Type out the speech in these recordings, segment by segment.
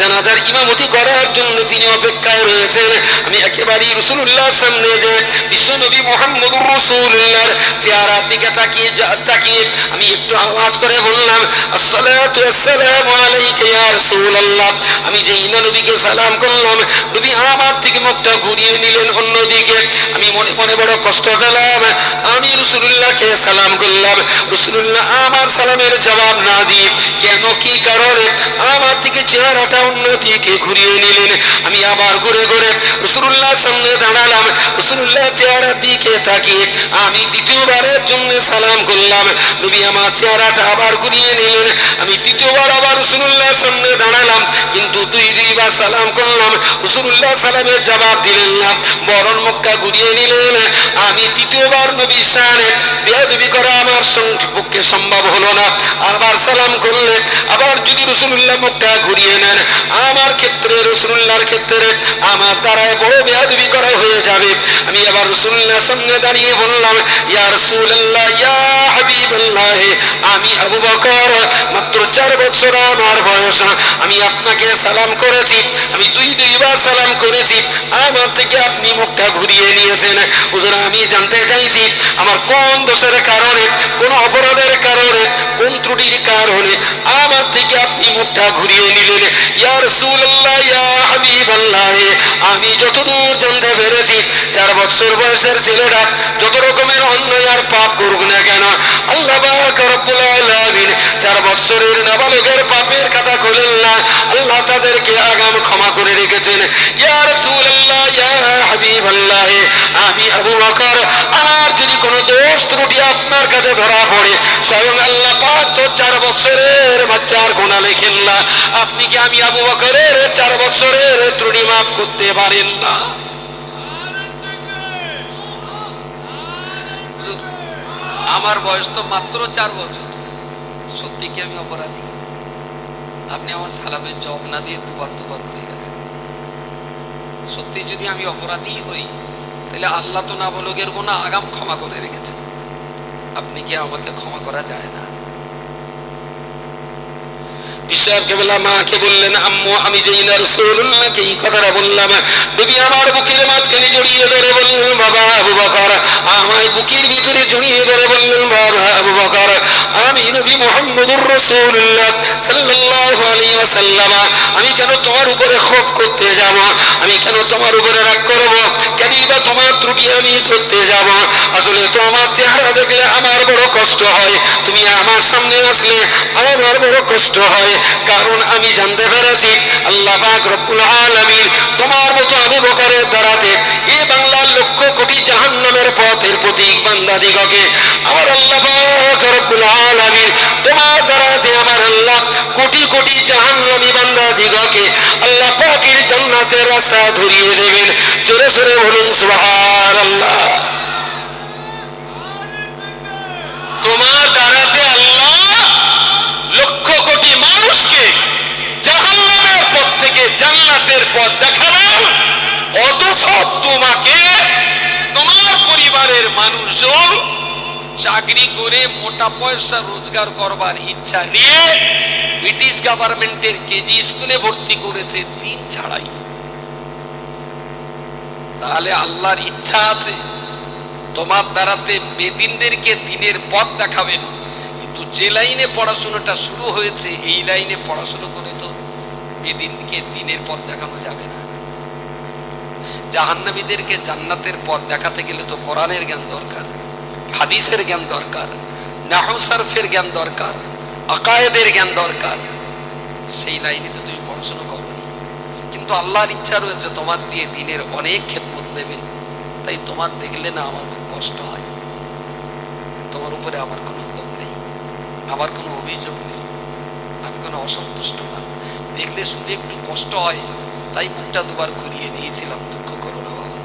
জানাজার ইমামতি করার জন্য তিনি অপেক্ষায় রয়েছেন আমি একেবারেই রাসূলুল্লাহর সামনে যে বিশ্বনবী মুহাম্মদুর রাসূলুল্লাহর চেহারার দিকে তাকিয়ে তাকিয়ে আমি একটু আওয়াজ করে বললাম ইয়া আমি যেই না নবীকে সালাম করলাম নবী আমার থেকে মুখটা ঘুরিয়ে নিলেন অন্যদিকে আমি মনে মনে বড় কষ্ট পেলাম আমি রসুল্লাহকে সালাম করলাম রসুল্লাহ আমার সালামের জবাব না দিয়ে কেন কি কারণে আমার থেকে চেহারাটা অন্যদিকে ঘুরিয়ে নিলেন? আমি আবার ঘুরে ঘুরে রসুল্লাহর সামনে দাঁড়ালাম। রসুল্লাহ চেহারার দিকে তাকিয়ে আমি দ্বিতীয়বারের জন্য সালাম করলাম। নবী আমার চেহারাটা আবার ঘুরিয়ে নিলেন। আমি দ্বিতীয়বার আবার রসুল্লাহর সামনে দুই সালাম করলাম। রসুল্লাহ সালামের জবাব দিলেন না বরণ মক্কা ঘুরিয়ে নিলেন। আমি তৃতীয়বার নবীর সামনে বেয়াদবি করা আমার পক্ষে সম্ভব হলো না। আবার সালাম করলে আবার যদি রসুল্লাহ মুখটা ঘুরিয়ে নেন, আমার ক্ষেত্রে রসুল্লাহর ক্ষেত্রে আমার দ্বারায় বড় বেয়াদবি করা হয়ে যাবে। আমি আবার রসুল্লাহর সামনে দাঁড়িয়ে বললাম, ইয়া রসুল্লাহ ইয়া হাবিবাল্লাহ, আমি আবু বকর, মাত্র চার বছর আমার বয়স। আমি আপনাকে সালাম করেছি আমি দুই দুইবার সালাম করেছি, আমার থেকে আপনি মুখটা ঘুরিয়ে নিয়েছেন। হুজুর, আমি জানতে চাইছি, আমার কোন দোষের কারণে, কোন অপরাধের কারণে, কোন ত্রুটির কারণে আমার থেকে আপনি মুখটা ঘুরিয়ে নিলেন? ইয়া রাসূলুল্লাহ, ইয়া হাবিবাল্লাহ, আমি যতদূর জানতে পেরেছি, চার বছর বয়সের ছেলেরা যত রকমের অন্যায় আর পাপ করুক না কেন, আল্লাহ চার বছরের নাবালকের পাপের কথা না আল্লাহ তাদেরকে আগাম ক্ষমা করে রেখেছেন। ইয়া রাসূলুল্লাহ, ইয়া হাবিবাল্লাহ, আমি আবু বকর, আমার যদি কোনো দোষ ত্রুটি আপনার কাছে ধরা পড়ে, স্বয়ং আল্লাহ পাক তো চার বছরের বাচ্চার গোনা লেখেন না। আপনি কি আমি আবু বকরের চার বছরের ত্রুটি মাফ করতে পারেন না? আমার বয়স তো মাত্র চার বছর। সত্যি কি আমি অপরাধী? আপনি আমার সালামের জবাব না দিয়ে দুবার দুবার করে গেছেন। সত্যি যদি আমি অপরাধী হই, তাহলে আল্লাহ তো না বলকের কোনো আগাম ক্ষমা করে রেখেছে আপনি কি আমাকে ক্ষমা করা যায় না? বিশ্বাস মাকে বললেন, আম্মু, আমি না কথাটা বললাম আমার জড়িয়ে ধরে বাবা ভিতরে ধরে বললেন, বাবা আমি কেন তোমার উপরে ক্ষোভ করতে যাব? আমি কেন তোমার উপরে রাগ করব? কেন বা তোমার ত্রুটি আমি ধরতে যাব? আসলে তো আমার চেহারা দেখলে আমার বড় কষ্ট হয়, তুমি আমার সামনে আসলে আমার বড় কষ্ট হয় কারণ আমি জানতে পেরেছি আল্লাহ পাক রব্বুল আলামিন তোমার মতো আবু বকরের দ্বারাতে এই বাংলার লক্ষ কোটি জাহান্নামের পথের প্রতীক বান্দা দিগকে। আমার আল্লাহ পাক রব্বুল আলামিন তোমার দ্বারাতে আমার আল্লাহ কোটি কোটি জাহান্নামী বান্দা দিগকে আল্লাহ পাকের জান্নাতের রাস্তা ধরিয়ে দেবেন। জোরে সরে বলুন, সুবহানাল্লাহ। তোমার দ্বারাতে পথ দেখাবেন অথচ তোমাকে তোমার পরিবারের মানুষজন চাকরি করে মোটা পয়সা রোজগার করবার ইচ্ছা নিয়ে ব্রিটিশ গভর্নমেন্টের কেজি স্কুলে ভর্তি করেছে দিন ছাড়াই। তাহলে আল্লাহর ইচ্ছা আছে। তোমার দ্বারাতে বেদিনদেরকে দিনের পথ দেখাবেন। কিন্তু যে লাইনে পড়াশোনাটা শুরু হয়েছে, এই লাইনে পড়াশোনা করে তো বেদিনকে দিনের পথ দেখানো যাবে না। জাহান্নামীদেরকে জান্নাতের পথ দেখাতে গেলে তো কোরআনের জ্ঞান দরকার, হাদিসের জ্ঞান দরকার নাহু সারফের জ্ঞান দরকার, আকায়েদের জ্ঞান দরকার। সেই লাইনে তো তুমি পড়াশোনা করনি। কিন্তু আল্লাহর ইচ্ছা রয়েছে তোমার দিয়ে দিনের অনেক খেদমত নেবেন তাই তোমার দেখলে না আমার খুব কষ্ট হয়। তোমার উপরে আমার কোনো ক্ষোভ নেই। আমার কোনো অভিযোগ নেই। আমি কোনো অসন্তুষ্ট না। দেখলে শুধু একটু কষ্ট হয়, তাই মুখটা দুবার ঘুরিয়ে নিয়েছিলাম দুঃখ করো না বাবা।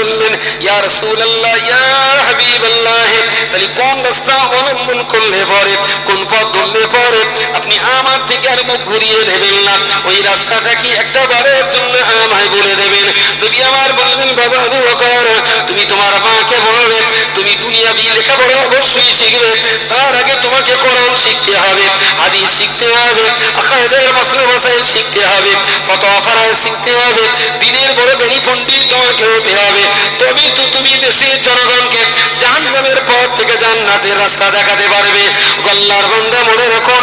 বললেন, ইয়া রাসূলুল্লাহ, ইয়া হাবিবাল্লাহ, তাহলে কোন রাস্তা অবলম্বন করলে পরে, কোন পথ ধরলে পরে, আপনি আমার থেকে আর মুখ ঘুরিয়ে নেবেন না। ওই রাস্তাটা কি একটা বারের জন্য আমায় বলে দেবেন? নবী আমার বললেন, বাবা, আবু বকর তুমি মাকে বলবে অবশ্যই শিখবে। তার আগে তোমাকে কোরআন শিখতে হবে, হাদিস শিখতে হবে, আকায়েদের মাসলা মাসাইল শিখতে হবে, ফতোয়া ফারাজ শিখতে হবে, দিনের বড় জ্ঞানী পণ্ডিত তোমাকে হতে হবে। তবে তো তুমি দেশের জনগণকে জাহান্নামের পথ থেকে জান্নাতের রাস্তা দেখাতে পারবে। গল্লার বান্দা মনে রাখুন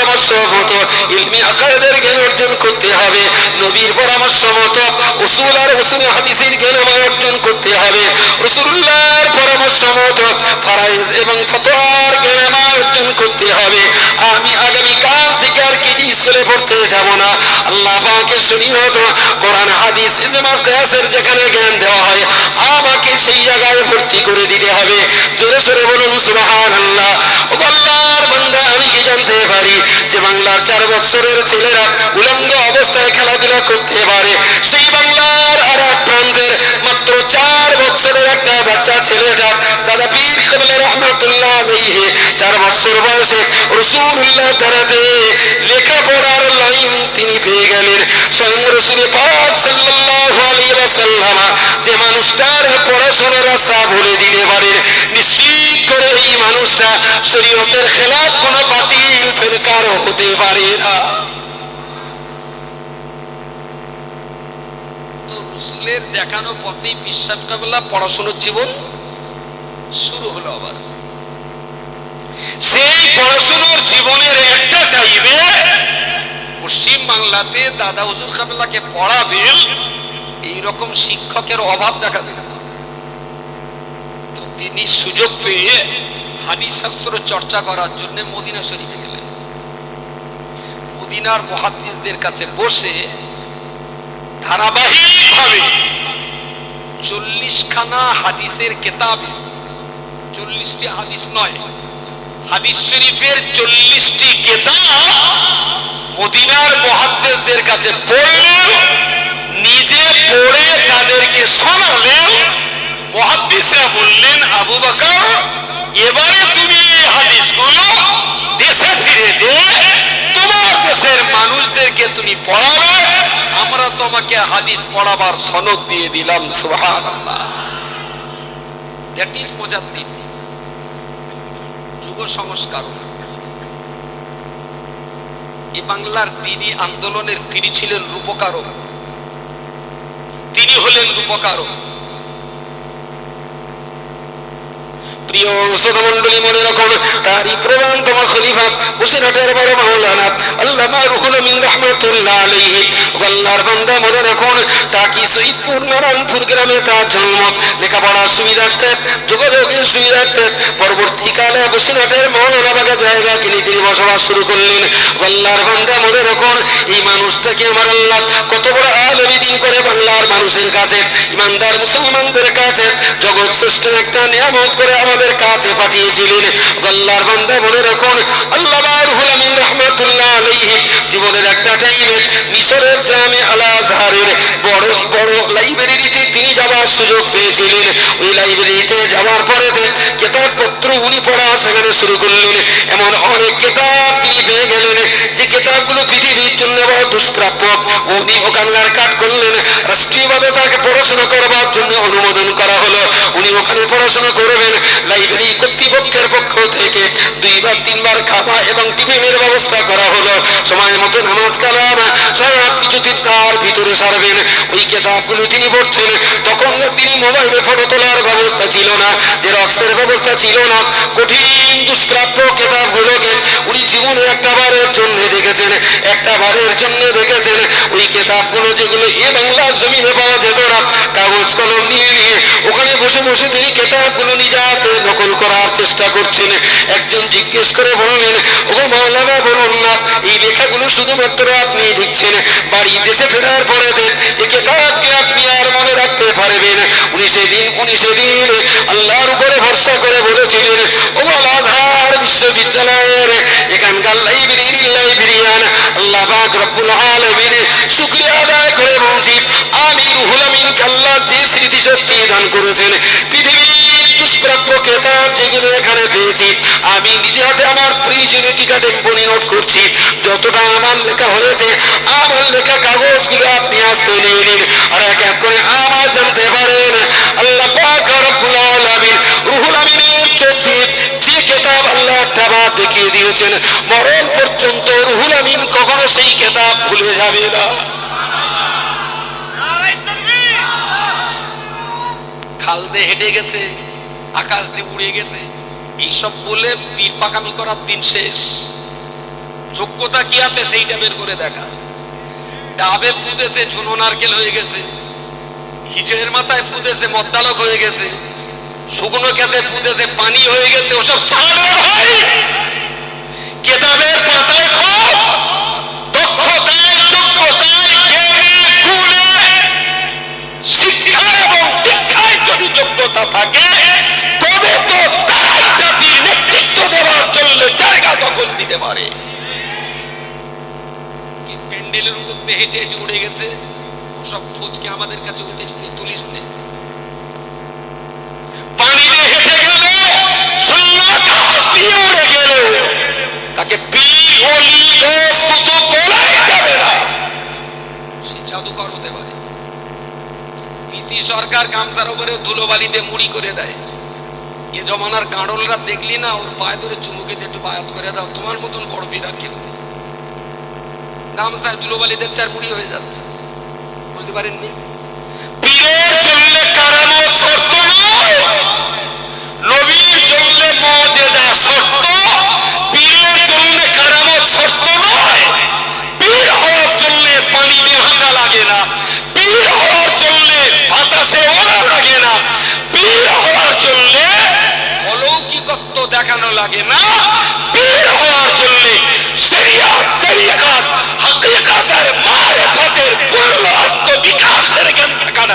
আমি আগামী কাল থেকে আর কেজি স্কুলে পড়তে যাব না। আল্লাহ পাকে শরীয়ত, কোরআন, হাদিস যেখানে জ্ঞান দেওয়া হয়, আমাকে সেই জায়গায় ভর্তি করে দিতে হবে। জোরে সরে বলুন আল্লাহর বান্দা, আমি কি জানতে পারি? চার বছরের ছেলেরা উলঙ্গ অবস্থায় খেলাধুলা করতে পারে। সেই বাংলার আর এক প্রান্তের মাত্র চার বছরের একটা বাচ্চা ছেলেটা দাদা পীর কবলে রহমতুল্লাহ আলাইহি, চার বছর বয়সে রসুল্লাহ দাঁড়াতে লেখাপড়ার লাইন তিনি পেয়ে গেলেন। স্বয়ং রসুল পাক সাল্লাল্লাহু আলাইহি ওয়াসাল্লাম যে মানুষটার পড়াশোনার রাস্তা বলে দিতে পারেন নিশ্চিত করে এই মানুষটা শরীয়তের খেলাফ কোনো বাতিল ফেরকার হতে পারে না। রসুলের দেখানো পথেই বিশ্বাস কাবলা পড়াশোনার জীবন শুরু হলো আবার। সেই পড়াশোনার জীবনের একটা টাইমে পশ্চিম বাংলাতে দাদা হুজুর কাবলাকে পড়াবেন এইরকম শিক্ষকের অভাব দেখা দিল। তো তিনি সুযোগ পেয়ে হাদিস শাস্ত্র চর্চা করার জন্য মদিনা শরীফে গেলেন। মদিনার মহাদিসদের কাছে বসে ধারাবাহিকভাবে চল্লিশ খানা হাদিসের কেতাবে, চল্লিশটি হাদিস নয়, হাদিস শরীফের চল্লিশটি কেতাব মদিনার মহাদ্দেশদের কাছে পড়লেন, নিজে পড়ে তাদেরকে শোনালেন মহাদ্দেশরা বললেন, আবু বাকর, এবারে তুমি এই হাদিসগুলো দেশে ফিরে যে, তোমার দেশের মানুষদেরকে তুমি পড়াবে, আমরা তোমাকে হাদিস পড়াবার সনদ দিয়ে দিলাম, সুবহানাল্লাহ। দ্যাট ইজ মুজাদ্দিদ। যুগ সংস্কার। এই বাংলার দিনী আন্দোলনের তিনি ছিলেন রূপকারক। তিনি হলেন রূপকারক। মনে রাখুন, তারই প্রধানতম খলিফা হুসেনহাটের বড় মাওলানা আল্লামা রুহুল আমিন রাহমাতুল্লাহ মনে রাখুন, টাকি গ্রামে তার লেখাপড়ার সুবিধার্থে, যোগাযোগের সুবিধার্থে, পরবর্তীকালে হুসেনহাটের মাওলানা বাগা জায়গা কিনে তিনি বসবাস শুরু করলেন। আল্লাহর বান্দা মনে রাখুন, এই মানুষটাকে আমার আল্লাহ কত বড় আলমী দিন করে বাংলার মানুষের কাছে, ইমানদার মুসলমানদের কাছে, জগৎ শ্রেষ্ঠ একটা নিয়ামত করে আমাদের কাছে পাঠিয়েছিলেন। গল্লার বান্দা মনে রাখুন আল্লাহ রহমাতুল্লাহ জীবনের একটা টাইমে মিশরের জামে আল বড় বড় লাইব্রেরিতে তিনি যাওয়ার সুযোগ পেয়েছিলেন। ওই লাইব্রেরিতে যাওয়ার পরে কেতাবপত্র উনি পড়া সেখানে শুরু করলেন। এমন অনেক কেতাব তিনি পেয়ে গেলেন, যে কেতাবগুলো পৃথিবীর জন্য বড় দুষ্প্রাপ্য। উনি ওখানকার কাট করলেন, রাষ্ট্রীয়ভাবে তাকে পড়াশোনা করবার জন্য অনুমোদন করা হলো। উনি ওখানে পড়াশোনা করবেন। লাইব্রেরি কর্তৃপক্ষের পক্ষ থেকে দুইবার, তিনবার খাওয়া এবং টিফিনের ব্যবস্থা করা হলো। সময় মতো নামাজ কালাম। সব কিছু তিনি তার ভিতরে সারবেন। ওই কেতাবগুলো তিনি পড়ছেন। তখন তিনি মোবাইলে ফটো তোলার ব্যবস্থা ছিল না। জেরক্সের ব্যবস্থা ছিল না। কঠিন দুষ্প্রাপ্য জীবনে একটা বারের জন্য দেখেছেন, একটা বারের জন্য দেখেছেন। ওই কেতাবগুলো যেগুলো এ বাংলার জমিনে পাওয়া যেত না কাগজ কলম নিয়ে নিয়ে, ওখানে বসে বসে তিনি কেতাবগুলো নিজাতে নকল করার চেষ্টা করছেন। একজন জিজ্ঞেস করে বললেন ও মাওলানা, বলুন না, এই লেখাগুলো শুধুমাত্র আপনি লিখছেন, বাড়ি দেশে ফেরার পরে দেন এই কেতাবকে আপনি আর মনে রাখতে পারবেন। উনি সেদিন উনি সেদিন আল্লাহর উপরে ভরসা করে বলেছিলেন আমি রুহুল আমিন যে করেছেন পৃথিবীর দুষ্প্রাপ্য যেগুলো এখানে আমি হাতে আমার প্রয়োজনীয় করছি। যতটা আমার লেখা হয়েছে, আমার লেখা কাগজগুলো আপনি আসতে মরণ পর্যন্ত রুহুল আমিন কখনো সেই কেতাব ভুলে যাবে না। খাল দিয়ে হেঁটে গেছে, আকাশ দিয়ে উড়ে গেছে। এইসব বলে পীর পাকামি করার দিন শেষ। যোগ্যতা কি আছে সেইটা বের করে দেখা। ডাবে ফুটেছে ঝুনো নারকেল হয়ে গেছে। হিজড়ের মাথায় ফুটেছে মদ্দালক হয়ে গেছে। শুকনো খেতে ফুটেছে পানি হয়ে গেছে, ওসব ছাড়ে ভাই! কেতাবের পাতায় খোঁজ। দক্ষতায়, যোগ্যতায় জ্ঞানে, গুণে শিক্ষা এবং দীক্ষায় যদি যোগ্যতা থাকে, তবে তো তারাই জাতির নেতৃত্ব দেওয়ার জন্য জায়গা দখল দিতে পারে। প্যান্ডেলের উপর হেঁটে হেঁটে উড়ে গেছে? ওসব খোঁজকে আমাদের কাছে উঠিস নি? তুলিস নি পানি দিয়ে হেঁটে গেল শূন্যাকাশ দিয়ে উড়ে গেল তাকে পীর অলি দোষ কুতুব বলাই যাবে না সে জাদুকর হতে পারে সরকার গামছার উপরে ধুলোবালিতে মুড়ি করে দেয়। এ জমানার গাঁড়লরা দেখলি না, ওর পায়ে ধরে চুমুকে দিয়ে একটু বায়াত করে দাও, তোমার মতন বড় বিরাট কেউ গামছায় ধুলোবালি দিচ্ছে আর মুড়ি হয়ে যাচ্ছে। বুঝতে পারেননি? পীরের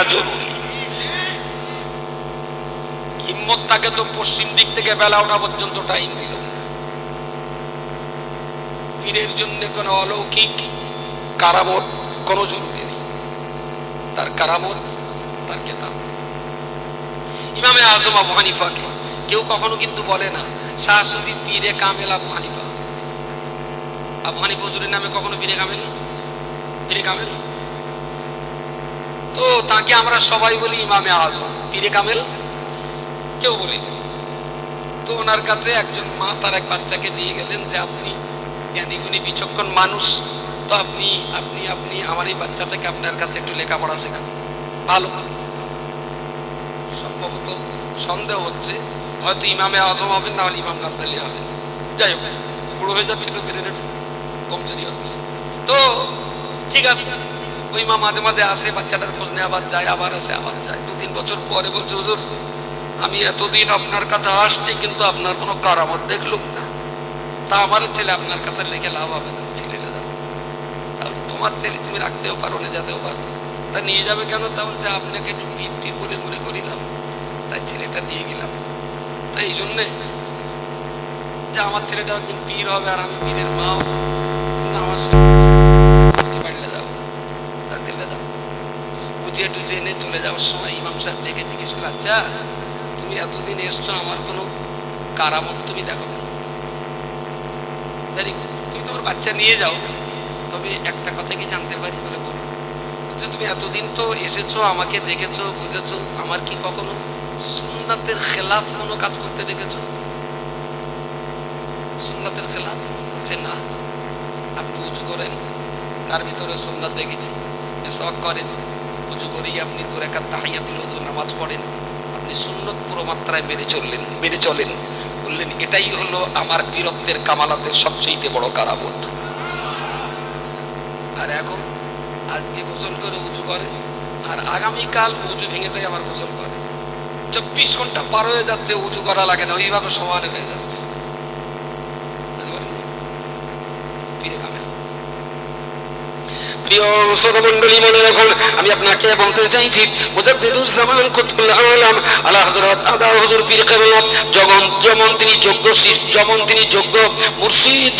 জরুরি। হিম্মত তাকে তো পশ্চিম দিক থেকে বেলা ওঠা পর্যন্ত টাইম দিল। পীরের জন্য কোনো অলৌকিক কারামত কোনো জরুরি নেই। তার কারামত, তার কেতাব। ইমামে আজম আবু হানিফাকে কেউ কখনো কিন্তু বলে না শাহসুদি পীরে কামেল আবু হানিফা। আবু হানিফা নামে কখনো পীরে কামেল? পীরে কামেল? তো তাকে আমরা সবাই বলি ইমামে আজম। পীরে কামেল? কেউ বলি তো ওনার কাছে একজন মা তার এক বাচ্চাকে দিয়ে গেলেন যে, আপনি জ্ঞানী, গুণী, বিচক্ষণ মানুষ। তো আপনি আপনি আপনি আমার এই বাচ্চাটাকে আপনার কাছে একটু লেখাপড়া শেখান। ভালো। সম্ভবত সন্দেহ হচ্ছে, হয়তো ইমামে আজম হবেন, না হলে ইমাম গাছালি হবেন। যাই হোক, বুড়ো হয়ে যাচ্ছে ধীরে কমজোরি হচ্ছে। তো ঠিক আছে ওই মা মাঝে মাঝে আসে, বাচ্চাটার খোঁজ নিয়ে আবার যায়, আবার আসে, আবার যায়। দু তিন বছর পরে বলছে, হুজুর, আমি এতদিন আপনার কাছে আসছি, কিন্তু আপনার কোনো কারামত দেখলুম না। তা আমার ছেলে আপনার কাছে লেখে লাভ হবে না যাবে তাহলে তোমার ছেলে তুমি রাখতেও পারো না যেতেও পারো। তা নিয়ে যাবে কেন? তা বলছে, আপনাকে একটু টিট বলে মনে করিলাম। তাই ছেলেটা দিয়ে গেলাম। তাই এই জন্যে যে আমার ছেলেটা একদিন পীর হবে আর আমি পীরের মা হব। আমার সাথে বাড়িতে যাব তা দিলে যাব বুঝিয়ে টুচে এনে চলে যাওয়ার সময় ইমাম সাহেব ডেকে জিজ্ঞেস করে আচ্ছা তুমি এতদিন এসছো, আমার কোনো কারামত তুমি দেখো না? ভেরি গুড তুমি তোমার বাচ্চা নিয়ে যাও, তবে একটা কথা কি জানতে পারি বলে বলো বলছে, তুমি এতদিন তো এসেছ, আমাকে দেখেছ, বুঝেছ, আমার কি কখনো সুন্নাতের খেলাফ কোনো কাজ করতে দেখেছ? সুন্নাতের খেলাফ? বলছে, না। আপনি উঁচু করেন, তার ভিতরে সুন্নাত দেখেছি শখ করেন। উঁচু করেই আপনি দু রেখার তাহাইয়াতুল উযু নামাজ পড়েন। আপনি সুন্নত পুরো মাত্রায় মেনে চললেন, মেনে চলেন। বললেন, এটাই হলো আমার বীরত্বের কামালাতের সবচেয়ে বড় কারামত আর এখন আজকে গোসল করে উজু করে, আর আগামীকাল উজু ভেঙে দেয় আবার গোসল করে। চব্বিশ ঘণ্টা পার হয়ে যাচ্ছে, উজু করা লাগে না, ওইভাবে সমান হয়ে যাচ্ছে। প্রিয় আমি আপনাকে বলতে চাইছি আদা হুজুর পীর যেমন তিনি যোগ্য তিনি মুর্শিদ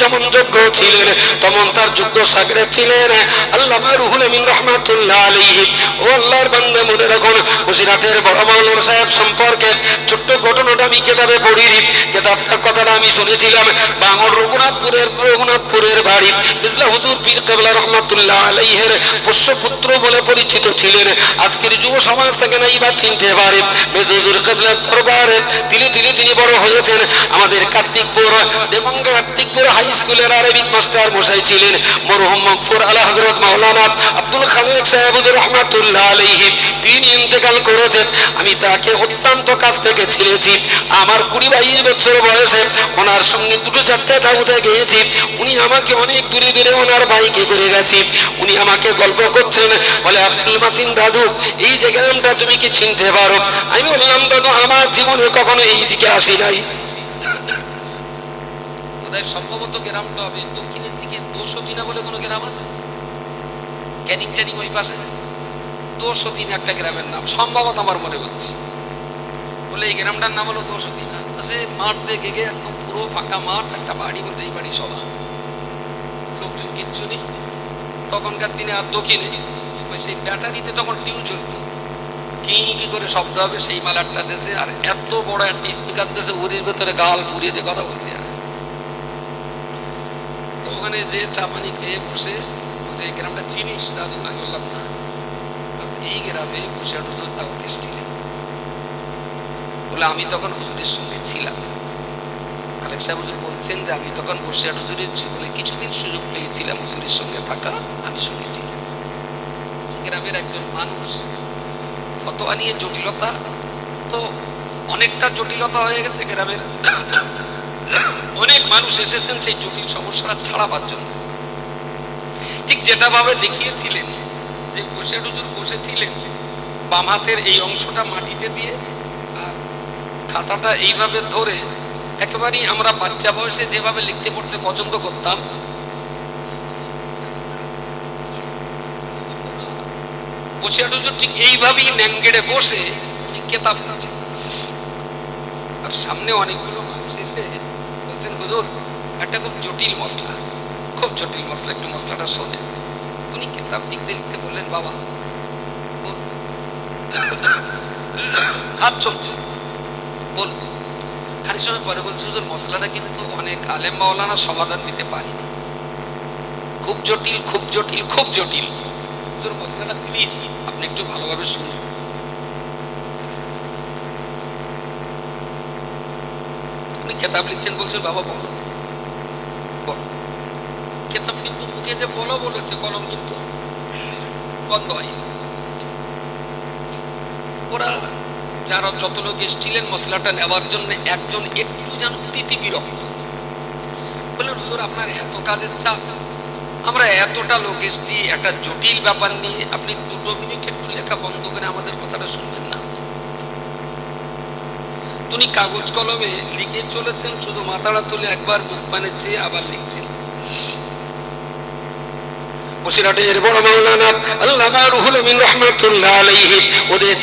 ছিলেন, তেমন তার সাগরে ছিলেন। রুহুল আমিন ও আল্লাহর বড় সাহেব সম্পর্কে ছোট্ট ঘটনাটা আমি কথাটা আমি শুনেছিলাম বাঙর রঘুনাথপুরের রঘুনাথপুরের বাড়ি বিসলা হুজুর পীর কেবলা রহমাতুল্লাহ আলাইহের পোষ্যপুত্র বলে পরিচিত ছিলেন। আজকের যুব সমাজ থেকে নাই বা চিনতে পারে। মেজ হুজুর কেবলার দরবারে তিনি তিনি তিনি বড় হয়েছেন। আমাদের কার্তিকপুর এবং কার্তিকপুর হাই স্কুলের আরবিক মাস্টার মশাই ছিলেন। মরহুম মকফুর আলা হজরত মাওলানা আব্দুল খালেক সাহেব রহমাতুল্লাহ আলাইহি। তিনি ইন্তেকাল করেছেন। আমি তাকে অত্যন্ত কাছ থেকে ছিলেছি আমার কুড়ি বাইশ বছর বয়সে ওনার সঙ্গে দুটো চারটে তাবুতে গিয়েছি। উনি আমাকে অনেক দূরে দূরে ওনার বাইকে করে গেছি। উনি আমাকে গল্প করছেন বলে, আব্দুল মাতিন দাদু, এই যে গ্রামটা তুমি কি চিনতে পারো? আমি বললাম, দাদু, আমার জীবনে কখনো এই দিকে আসি নাই। বোধহয় সম্ভবত গ্রামটা হবে দক্ষিণের দিকে দোষবিনা বলে কোনো গ্রাম আছে? ক্যানিং ট্যানিং ওই পাশে? দোষদিন একটা গ্রামের নাম, সম্ভবত আমার মনে হচ্ছে। বলে, এই গ্রামটার নাম হলো দোষদিনা তো সে মাঠ দিয়ে গেগে একদম পুরো ফাঁকা মাঠ, একটা বাড়ি বলতে এই বাড়ি সভা। লোকজন কিচ্ছু নেই। তখনকার দিনে আর দক্ষিণে সেই ব্যাটারিতে তখন টিউ চলতো কি কি করে শব্দ হবে সেই মালারটা দেশে, আর এত বড় একটা স্পিকার দেশে উড়ির ভেতরে গাল পুড়িয়ে দিয়ে কথা বলতে হয়। তো ওখানে যে চাপানি খেয়ে বসে যে গ্রামটা চিনিস দাদু আমি বললাম, না। এই গ্রামে বসে হুজুর দাওয়াত এসেছিলেন বলে আমি তখন হুজুরের সঙ্গে ছিলাম। খালেক সাহেব হুজুর বলছেন যে, আমি তখন বসিয়াট হুজুরের জীবনে কিছুদিন সুযোগ পেয়েছিলাম হুজুরের সঙ্গে থাকা, আমি শুনেছি। গ্রামের একজন মানুষ, ফতোয়া নিয়ে জটিলতা, তো অনেকটা জটিলতা হয়ে গেছে গ্রামের। অনেক মানুষ এসেছেন সেই জটিল সমস্যাটা ছাড়াবার জন্য। ঠিক যেটা ভাবে দেখিয়েছিলেন যে বসে হুজুর বসেছিলেন বাম হাতের এই অংশটা মাটিতে দিয়ে, আর খাতাটা এইভাবে ধরে একেবারেই আমরা বাচ্চা বয়সে যেভাবে লিখতে পড়তে পছন্দ করতাম। বসে হুজুর ঠিক এইভাবেই ন্যাঙ্গেড়ে বসে কেতাব লিখছেন আর সামনে অনেকগুলো মানুষ এসে বলছেন, হুজুর, একটা খুব জটিল মশলা। খুব জটিল মশলা, একটু মশলাটা শোনেন উনি কেতাব লিখতে লিখতে বললেন, বাবা হাত চলছে। বল। খানিক সময় পরে বলছে, হুজুর, মশলাটা কিন্তু অনেক আলেম মাওলানা সমাধান দিতে পারিনি। খুব জটিল খুব জটিল খুব জটিল। হুজুর, মশলাটা প্লিজ আপনি একটু ভালোভাবে শুনুন। উনি খেতাব লিখছেন, বলছেন, বাবা, বলো। বল। খেতাব কিন্তু মুখে যে বলো বলেছে কলম কিন্তু বন্ধ হয় ওরা যারা যত লোক এসছিলেন মশলাটা নেওয়ার জন্য একজন একটু যেন তিতি বিরক্ত। বললেন, হুজুর, আপনার এত কাজের চাপ। আমরা এতটা লোক এসছি, একটা জটিল ব্যাপার নিয়ে আপনি দুটো মিনিট একটু লেখা বন্ধ করে আমাদের কথাটা শুনবেন না। তিনি কাগজ কলমে লিখে চলেছেন, শুধু মাথাটা তুলে একবার মুখ পানে চেয়ে আবার লিখছেন।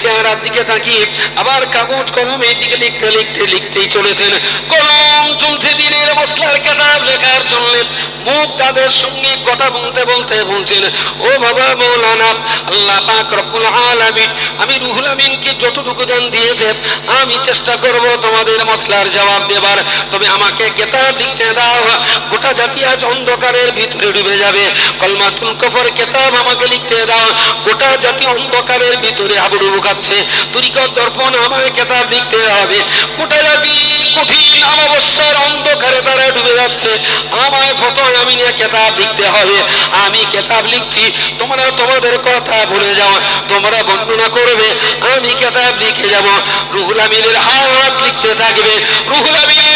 চেহারার দিকে তাকিয়ে আবার কাগজ কলমের দিকে লিখতে লিখতে লিখতেই চলেছেন। কলম চলছে দিনের মশলার কেতাব লেখার জন্য। মুখ তাদের সঙ্গে কথা বলতে বলতে বলছেন, ও বাবা মৌলানা আল্লাহ পাক রব্বুল আলামিন, আমি রুহুল আমিনকে যতটুকু দান দিয়েছে, আমি চেষ্টা করব তোমাদের মশলার জবাব দেবার। তবে আমাকে কেতাব লিখতে দাও, গোটা জাতি অন্ধকারের ভিতরে ডুবে যাবে। কলমাতুল কফর কেতাব আমাকে লিখতে দাও। গোটা জাতি অন্ধকারের ভিতরে হাবুডুবু খাচ্ছে। তুরিকত দর্পণ আমাকে কেতাব লিখতে হবে। গোটা জাতি কঠিন অমাবস্যার অন্ধকারে তারা ডুবে যাচ্ছে। আমায় ফতোয় আমি নিয়ে কেতাব লিখতে হবে। আমি কেতাব লিখছি। তোমরা তোমাদের কথা ভুলে যাও। তোমরা বর্ণনা করবে। আমি কেতাব লিখে যাব। রুহুল আমিনের হাত লিখতে থাকবে। রুহুল আমিনের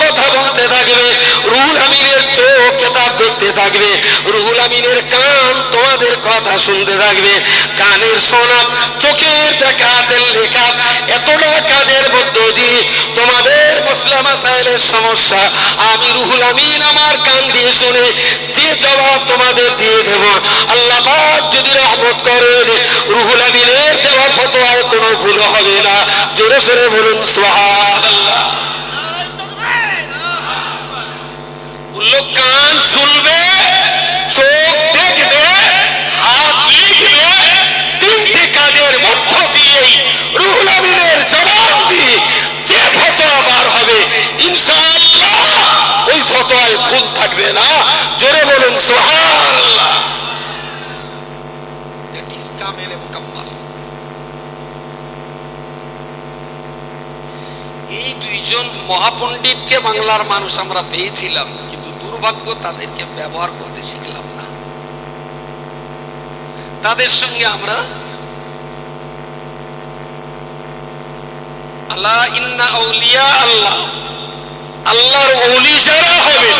কথা বলতে থাকবে। রুহুল আমিনের চোখ কেতাব দেখতে থাকবে। রুহুল আমিনের কান তোমাদের কথা শুনতে থাকবে। কানের শোনা চোখের দেখা লেখা, এতটা কাজের মধ্য দিয়ে তোমাদের মুসলাম মাসাইলের সমস্যা, আমি রুহুল আমিন আমার কান দিয়ে শুনে যে জবাব তোমাদের দিয়ে দেব। আল্লাহ যদি রহমত করেন, রুহুল আমিনের দেওয়া ফতোয়ায় কোনো ভুল হবে না। জোরে সরে বলুন, সুবহানাল্লাহ। বলল মহাপণ্ডিতকে বাংলার মানুষ আমরা পেয়েছিলাম, কিন্তু দুর্ভাগ্য তাদেরকে ব্যবহার করতে শিখলাম না। তাদের সঙ্গে আমরা আল্লাহ, ইন্না আউলিয়া আল্লাহ, আল্লাহর ওলি যারা হবেন,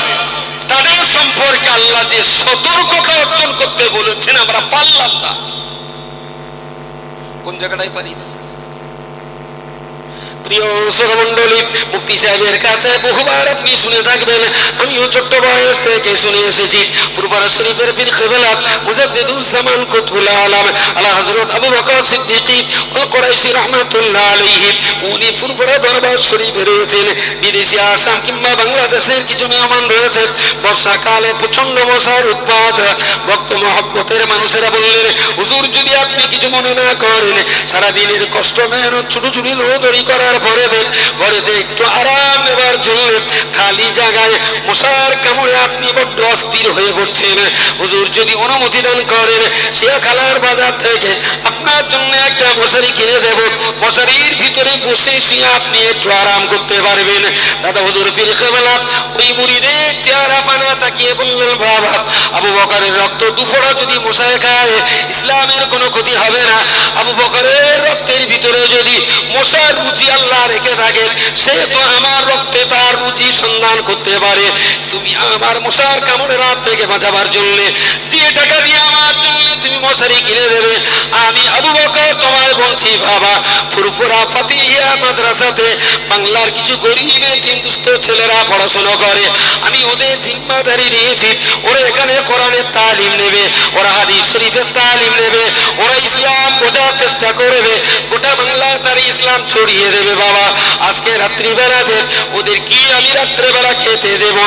তাদের সম্পর্কে আল্লাহ যে সতর্কতা অর্জন করতে বলেছেন, আমরা পারলাম না। কোন জায়গাটাই পারি? না বিদেশি, আসাম কিংবা বাংলাদেশের কিছু মেহমান রয়েছে বর্ষাকালে প্রচণ্ড মশার উৎপাদ ভক্ত মহব্বতের মানুষেরা বললেন, হুজুর, যদি আপনি কিছু মনে না করেন সারা দিনের কষ্ট, মেহনত ছোট ছোট দৌড়দৌড়ি করার পরে ঘরেতে একটু আরাম নেবার জন্য খালি জায়গায় মশার কামড়ে আপনি বড্ড অস্থির হয়ে পড়ছেন। হুজুর যদি অনুমতি দান করেন, সে খালার বাজার থেকে আপনার জন্য একটা মশারি কিনে দেব। মশারির ভিতরে বসে শুয়ে আপনি একটু আরাম করতে পারবেন। দাদা হুজুর পীর কেবলা ওই মুড়িদের চেহারা পানা তাকিয়ে বললেন, বাবা, আবু বকারের রক্ত দুফোড়া যদি মশায় খায়, ইসলামের কোনো ক্ষতি হবে না। আবু বকারের রক্তের ভিতরে যদি মশার রুচি আল্লাহ রেখে থাকে সে তো আমার রক্তে তার রুচি সন্ধান করতে পারে। তুমি আমার মশার কামড়ের হাত থেকে বাঁচাবার জন্য যে টাকা দিয়ে আমার জন্য তুমি মশারি কিনে দেবে। আমি আবু বকর তোমায় বলছি, বাবা, ফুরফুরা ফাতিহিয়া মাদ্রাসাতে বাংলার কিছু গরিব হিন্দুস্ত ছেলেরা পড়াশোনা করে। আমি ওদের জিম্মাদারি নিয়েছি, ওরা এখানে কোরআনের তালিম নেবে, ওরা হাদিস শরীফের তালিম নেবে, ওরা ইসলাম বোঝার চেষ্টা করবে, গোটা বাংলায় তার ইসলাম ছড়িয়ে দেবে। বাবা, আজকে রাত্রিবেলাতে ওদের কি আমি রাত্রেবেলা খেতে দেব?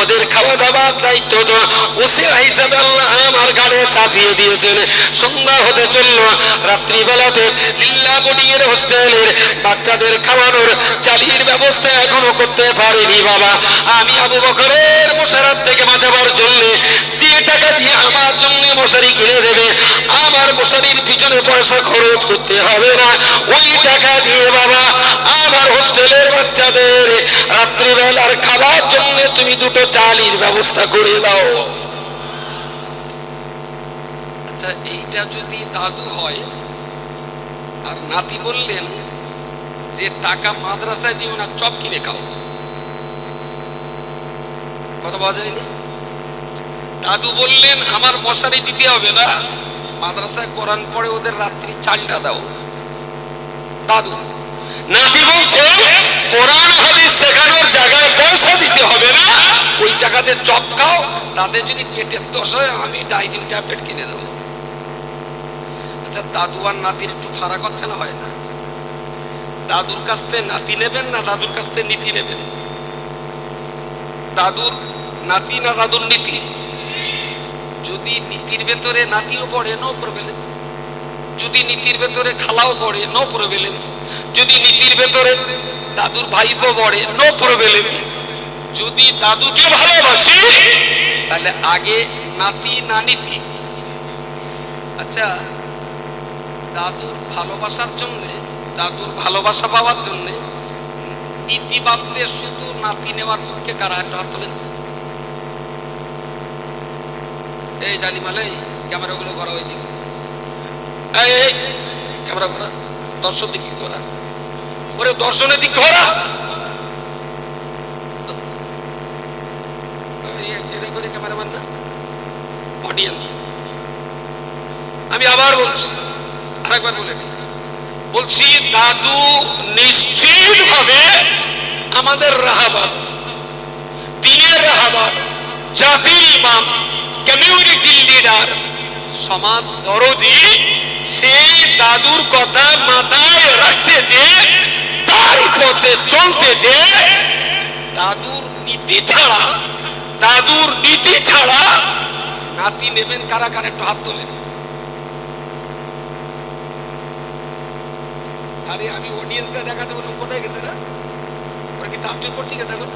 ওদের খাওয়া দাওয়ার দায়িত্ব তো ওসিরা হিসাবে আল্লাহ আমার গাড়ে চাপিয়ে দিয়েছেন। সন্ধ্যা হতে চলল। রাত্রিবেলাতে বোর্ডিংয়ের হোস্টেলের বাচ্চাদের খাওয়ানোর চালির ব্যবস্থা এখনও করতে পারিনি, বাবা। আমি আবু বকরের মশারাত থেকে বাঁচাবার জন্য টাকা দিয়ে আমার জন্য মশারি কিনে দেবে। আমার মশারির পিছনে পয়সা খরচ করতে হবে না। ওই টাকা দিয়ে বাবা, আমার হোস্টেলের বাচ্চাদের রাত্রিবেলার খাবার জন্য তুমি দুটো চালির ব্যবস্থা করে দাও। আচ্ছা এইটা যদি দাদু হয়, আর নাতি বললেন যে টাকা মাদ্রাসায় দিও না, চপ কিনে খাও। কথা বলা যায়নি? দাদু বললেন, আমার মশারি দিতে হবে না। মাদ্রাসায় কোরআন পড়ে ওদের রাত্রি চালটা দাও। দাদু, নাতি বলছে, কোরআন হাদিস শেখানোর জায়গায় পয়সা দিতে হবে না। ওই টাকাতে চপ খাও, তাতে যদি পেটের দোষ হয়, আমি ডাইজিন ট্যাবলেট কিনে দেবো। আচ্ছা দাদু আর নাতির একটু ফারাক হচ্ছে না হয় না। দাদুর কাছ থেকে নাতি নেবেন না দাদুর কাছ থেকে নীতি নেবেন? দাদুর নাতি না দাদুর নীতি? যদি নীতির ভেতরে নাতিও পড়ে নো প্রবলেম যদি নীতির ভেতরে খালাও পড়ে নো প্রবলেম যদি নীতির ভেতরে দাদুর ভাইপো পড়ে নো প্রবলেম যদি দাদুকে ভালোবাসি, তাহলে আগে নাতি না নীতি? আচ্ছা দাদুর ভালোবাসার জন্য, দাদুর ভালোবাসা পাওয়ার জন্য, নীতি বাদতে শুধু নাতি নেওয়ার পক্ষে কারা একটা হাত তোলেন? এই জানি মালে ক্যামেরাগুলো করা ওই দিকে এই ক্যামেরা করা দর্শন দিকে করা ওরে দর্শনের দিক না? অডিয়েন্স আমি আবার বলছি, আরেকবার বলে বলছি, দাদু নিশ্চিত ভাবে আমাদের রাহাবাদ দিনের রাহাবাদ জাতির ইমাম কমিউনিটি লিডার সমাজ দরদি সেই দাদুর কথা মাথায় রাখতে যে, তার পথে চলতে যে, দাদুর নীতি ছাড়া, দাদুর নীতি ছাড়া নাতি নেবেন কারা কারা? একটু হাত তোলেন। আরে আমি অডিয়েন্সরা দেখাতে বললাম, কোথায় গেছে না ওরা কি তাজ্জুদ পড়তে গেছে না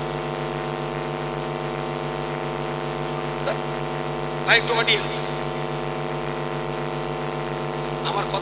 ভাই টু অডিয়েন্স আমার কথা